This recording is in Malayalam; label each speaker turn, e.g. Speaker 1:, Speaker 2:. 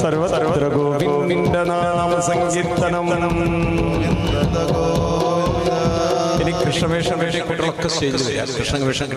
Speaker 1: സർവത്ര ഗോവിന്ദ നാമ സങ്കീർത്തനം വിഷമേഷം വേണ്ടി കുട്ടികളൊക്കെ സ്റ്റേജിൽ വരാം കൃഷ്ണ വിഷം